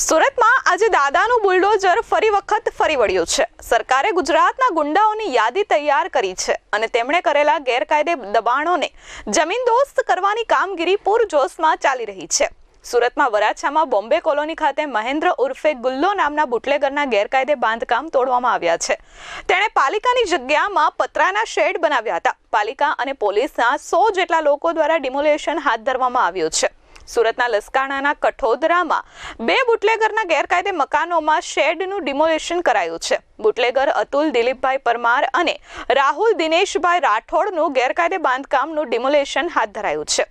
સુરતમાં આજે દાદાનું બુલડોઝર ફરી વખત ફરી વળ્યું છે. સરકારે ગુજરાતના ગુંડાઓની યાદી તૈયાર કરી છે અને તેમણે કરેલા ગેરકાયદે દબાણોને જમીનદોસ્ત કરવાની કામગીરી પૂરજોશમાં ચાલી રહી છે. સુરતમાં વરાછામાં બોમ્બે કોલોની ખાતે મહેન્દ્ર ઉર્ફે ગુલ્લો નામના બુટલેગરના ગેરકાયદે બાંધકામ તોડવામાં આવ્યા છે. તેણે પાલિકાની જગ્યામાં પતરાના શેડ બનાવ્યા હતા. પાલિકા અને પોલીસના સો જેટલા લોકો દ્વારા ડિમોલેશન હાથ ધરવામાં આવ્યું છે. સુરતના લસકાણાના કઠોદરામાં બે બુટલેગરના ગેરકાયદે મકાનોમાં શેડનું ડિમોલેશન કરાયું છે. બુટલેગર અતુલ દિલીપભાઈ પરમાર અને રાહુલ દિનેશભાઈ રાઠોડનું ગેરકાયદે બાંધકામનું ડિમોલેશન હાથ ધરાયું છે.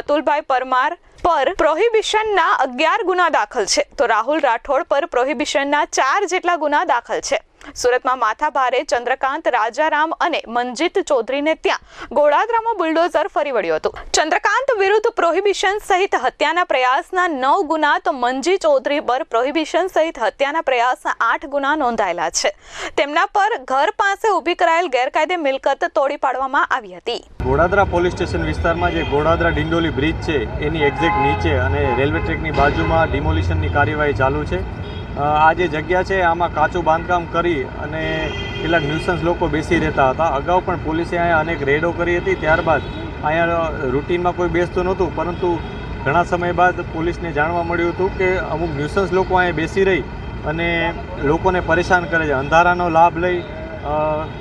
અતુલભાઈ પરમાર પર પ્રોહિબિશનના અગિયાર ગુના દાખલ છે. તો રાહુલ રાઠોડ પર પ્રોહિબિશનના ચાર જેટલા ગુના દાખલ છે. સુરતમાં માથાભારે ચંદ્રકાંત, રાજારામ અને મનજીત ચૌધરીને ત્યાં ગોળાદરામાં બુલડોઝર ફરી વળ્યું હતું. ચંદ્રકાંત વિરુદ્ધ પ્રોહિબિશન સહિત હત્યાના પ્રયાસના નવ ગુના તો મંજી ચૌધરી પર પ્રોહિબિશન સહિત હત્યાના પ્રયાસના આઠ ગુના નોંધાયેલા છે. તેમના પર ઘર પાસે ઊભી કરાયેલ ગેરકાયદે મિલકત તોડી પાડવામાં આવી હતી. ગોડાદરા પોલીસ સ્ટેશન વિસ્તારમાં જે ગોળાદરા ડિંડોલી બ્રિજ છે, એની એક્ઝેક્ટ નીચે અને રેલવે ટ્રેકની બાજુમાં ડિમોલિશનની કાર્યવાહી ચાલુ છે. આ જે જગ્યા છે, આમાં કાચું બાંધકામ કરી અને કેટલાક ન્યુસન્સ લોકો બેસી રહેતા હતા. અગાઉ પણ પોલીસે અહીંયા અનેક રેડો કરી હતી. ત્યારબાદ અહીંયા રૂટીનમાં કોઈ બેસતું નહોતું, પરંતુ ઘણા સમય બાદ પોલીસને જાણવા મળ્યું હતું કે અમુક ન્યુસન્સ લોકો અહીંયા બેસી રહી અને લોકોને પરેશાન કરે છે. અંધારાનો લાભ લઈ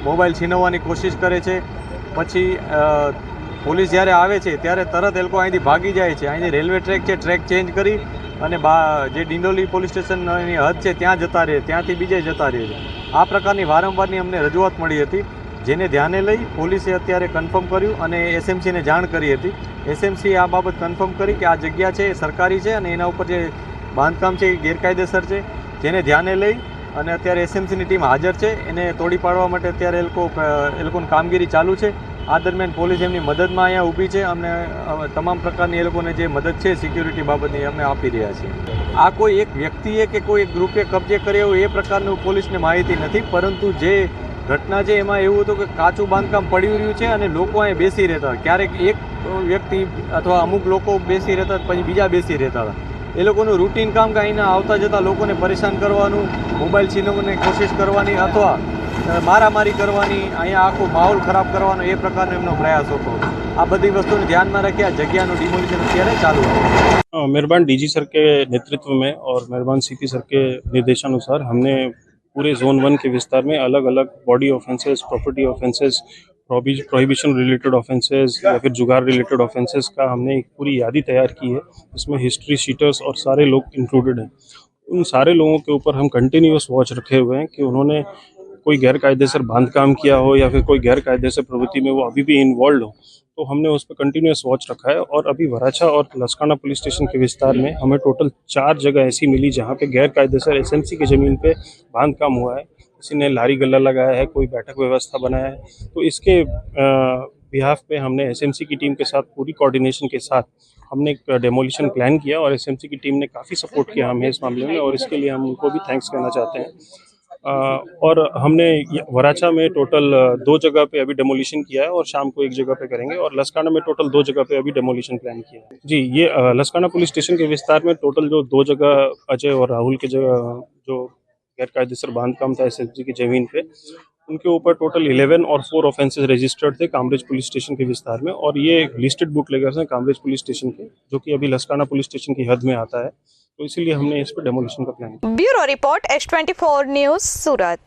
મોબાઈલ છીનવવાની કોશિશ કરે છે. પછી પોલીસ જ્યારે આવે છે, ત્યારે તરત એ લોકો અહીંથી ભાગી જાય છે. અહીંથી રેલવે ટ્રેક છે, ટ્રેક ચેન્જ કરી અને બા જે ડિંડોલી પોલીસ સ્ટેશનની હદ છે, ત્યાં જતા રહે, ત્યાંથી બીજે જતા રહે છે. આ પ્રકારની વારંવારની અમને રજૂઆત મળી હતી, જેને ધ્યાને લઈ પોલીસે અત્યારે કન્ફર્મ કર્યું અને એસએમસીને જાણ કરી હતી. એસએમસી આ બાબત કન્ફર્મ કરી કે આ જગ્યા છે, એ સરકારી છે અને એના ઉપર જે બાંધકામ છે, એ ગેરકાયદેસર છે. જેને ધ્યાને લઈ અને અત્યારે એસએમસીની ટીમ હાજર છે, એને તોડી પાડવા માટે અત્યારે એ લોકો, એ લોકોની કામગીરી ચાલુ છે. આ દરમિયાન પોલીસ એમની મદદમાં અહીંયા ઊભી છે અમને તમામ પ્રકારની એ લોકોને જે મદદ છે સિક્યુરિટી બાબતની અમે આપી રહ્યા છીએ આ કોઈ એક વ્યક્તિએ કે કોઈ એક ગ્રુપે કબજે કર્યો એ પ્રકારનું પોલીસને માહિતી નથી, પરંતુ જે ઘટના છે એમાં એવું હતું કે કાચું બાંધકામ પડી રહ્યું છે અને લોકો અહીં બેસી રહેતા હતા. ક્યારેક એક વ્યક્તિ અથવા અમુક લોકો બેસી રહેતા પછી બીજા બેસી રહેતા હતા. એ લોકોનું રૂટીન કામ કે અહીંના આવતા જતા લોકોને પરેશાન કરવાનું, મોબાઈલ છીનવવાની કોશિશ કરવાની અથવા મારામારી કરવાની અહીંયા આખો માહોલ ખરાબ કરવાનો એ પ્રકારનો એમનો પ્રયાસ હતો આ બધી વસ્તુને ધ્યાનમાં રાખી આ જગ્યાનું ડિમોલિશન અત્યારે ચાલુ છે हाँ, मेहरबान डीजी सर के नेतृत्व में और मेहरबान सीपी सर के निर्देशानुसार हमने पूरे जोन वन के विस्तार में अलग अलग body offences property offences prohibition related offences या फिर जुगार रिलेटेड ऑफेंसेस का हमने एक पूरी यादी तैयार की है इसमें हिस्ट्री शीटर्स और सारे लोग इंक्लूडेड हैं उन सारे लोगों के ऊपर हम कंटिन्यूस वॉच रखे हुए हैं कि उन्होंने कोई गैर कायदेसर बांधकाम किया हो या फिर कोई गैर कायदेसर प्रवृत्ति में वो अभी भी इन्वॉल्व हो तो हमने उस पर कंटिन्यूस वॉच रखा है और अभी वराछा और लसकाना पुलिस स्टेशन के विस्तार में हमें टोटल चार जगह ऐसी मिली जहाँ पे गैर कायदेसर एसएमसी की ज़मीन पे बांधकाम हुआ है। किसी ने लारी गला लगाया है, कोई बैठक व्यवस्था बनाया है। तो इसके बिहाफ पे हमने एसएमसी की टीम के साथ पूरी कोऑर्डिनेशन के साथ हमने एक डेमोलिशन प्लान किया और एसएमसी की टीम ने काफ़ी सपोर्ट किया हमें इस मामले में और इसके लिए हम उनको भी थैंक्स कहना चाहते हैं। और हमने ये वराछा में टोटल दो जगह पे अभी डेमोलिशन किया है और शाम को एक जगह पे करेंगे और लसकाना में टोटल दो जगह पे अभी डेमोलिशन प्लान किया है। जी, ये लसकाना पुलिस स्टेशन के विस्तार में टोटल जो दो जगह अजय और राहुल के जगह, जो गैरकायदेसर बांधकाम था एस की ज़मीन पे, उनके ऊपर टोटल 11 और फोर ऑफेंसेस रजिस्टर्ड थे कामरेज पुलिस स्टेशन के विस्तार में और ये लिस्टेड बुक हैं कामरेज पुलिस स्टेशन के, जो कि अभी लसकाना पुलिस स्टेशन की हद में आता है। तो इसलिए हमने इस पर डेमोलिशन का plan bureau report S twenty four news Surat